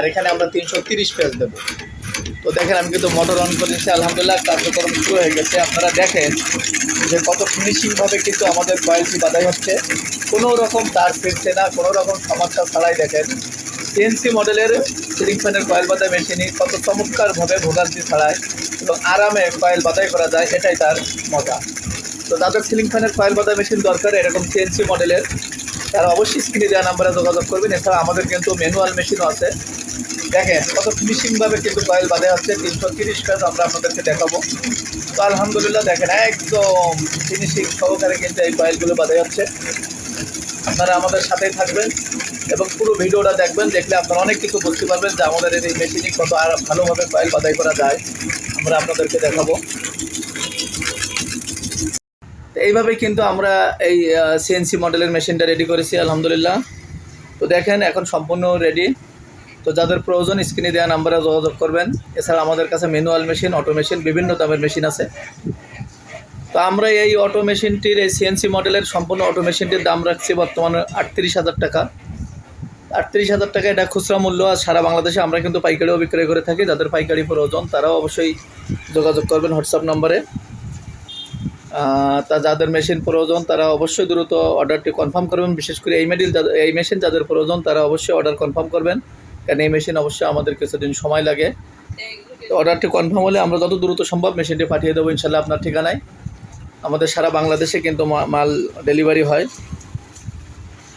আর এখানে আমরা তিনশো তিরিশ পেজ দেবো। তো দেখেন, আমি কিন্তু মোটর অন করেছি আলহামদুলিল্লাহ কার্যক্রম শুরু হয়ে গেছে। আপনারা দেখেন যে কত ফিনিশিংভাবে কিন্তু আমাদের কয়েলটি বাধাই হচ্ছে। কোনো রকম তার ফিরছে না, কোনো রকম সমস্যা ছাড়াই দেখেন। সিএনসি মডেলের সিলিং ফ্যানের কয়েল বাদাই মেশিনই কত চমৎকারভাবে ভোগান্তি ছাড়ায় এবং আরামে কয়েল বাদাই করা যায়, এটাই তার মজা। তো যাদের সিলিং ফ্যানের কয়েল বাদাই মেশিন দরকার, এরকম সিএনসি মডেলের তারা অবশ্যই স্ক্রিনে দেওয়া নাম্বারে যোগাযোগ করবেন। এছাড়া আমাদের কিন্তু ম্যানুয়াল মেশিনও আছে। দেখেন, কত ফিনিশিংভাবে কিন্তু কয়েল বাঁধা হচ্ছে, তিনশো তিরিশ পেজ আমরা আপনাদেরকে দেখাবো। তো আলহামদুলিল্লাহ দেখেন, একদম ফিনিশিং সহকারে কিন্তু এই কয়েলগুলো বাঁধা হচ্ছে। আপনারা আমাদের সাথেই থাকবেন এবং পুরো ভিডিওটা দেখবেন, দেখলে আপনারা অনেক কিছু বুঝতে পারবেন যে আমাদের এই মেশিনই কত আর ভালোভাবে কয়েল বাঁধাই করা যায়। আমরা আপনাদেরকে দেখাবো। তো এইভাবেই কিন্তু আমরা এই সিএনসি মডেলের মেশিনটা রেডি করেছি, আলহামদুলিল্লাহ। তো দেখেন, এখন সম্পূর্ণ রেডি তো যাদের প্রয়োজন স্ক্রিনে দেওয়া নাম্বারে যোগাযোগ করবেন। এছাড়া আমাদের কাছে ম্যানুয়াল মেশিন অটো মেশিন বিভিন্ন দামের মেশিন আছে। তো আমরা এই অটো মেশিনটির এই সিএনসি মডেলের সম্পূর্ণ অটো মেশিনটির দাম রাখছি বর্তমানে আটত্রিশ হাজার টাকা। আটত্রিশ হাজার টাকা এটা খুচরা মূল্য, আর সারা বাংলাদেশে আমরা কিন্তু পাইকারিও বিক্রয় করে থাকি। যাদের পাইকারি প্রয়োজন, তারাও অবশ্যই যোগাযোগ করবেন হোয়াটসঅ্যাপ নম্বরে তা যাদের মেশিন প্রয়োজন, তারা অবশ্যই দ্রুত অর্ডারটি কনফার্ম করবেন। বিশেষ করে এই মেডিল এই মেশিন যাদের প্রয়োজন, তারা অবশ্যই অর্ডার কনফার্ম করবেন। কারণ এই মেশিন অবশ্যই আমাদের কিছুদিন সময় লাগে। অর্ডারটি কনফার্ম হলে আমরা যত দ্রুত সম্ভব মেশিনটি পাঠিয়ে দেবো ইনশাল্লাহ আপনার ঠিকানায়। আমাদের সারা বাংলাদেশে কিন্তু মাল ডেলিভারি হয়।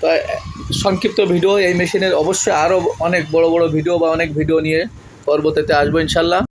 তো সংক্ষিপ্ত ভিডিও এই মেশিনের অবশ্যই আরও অনেক বড় বড় ভিডিও বা অনেক ভিডিও নিয়ে পরবর্তীতে আসব ইনশাল্লাহ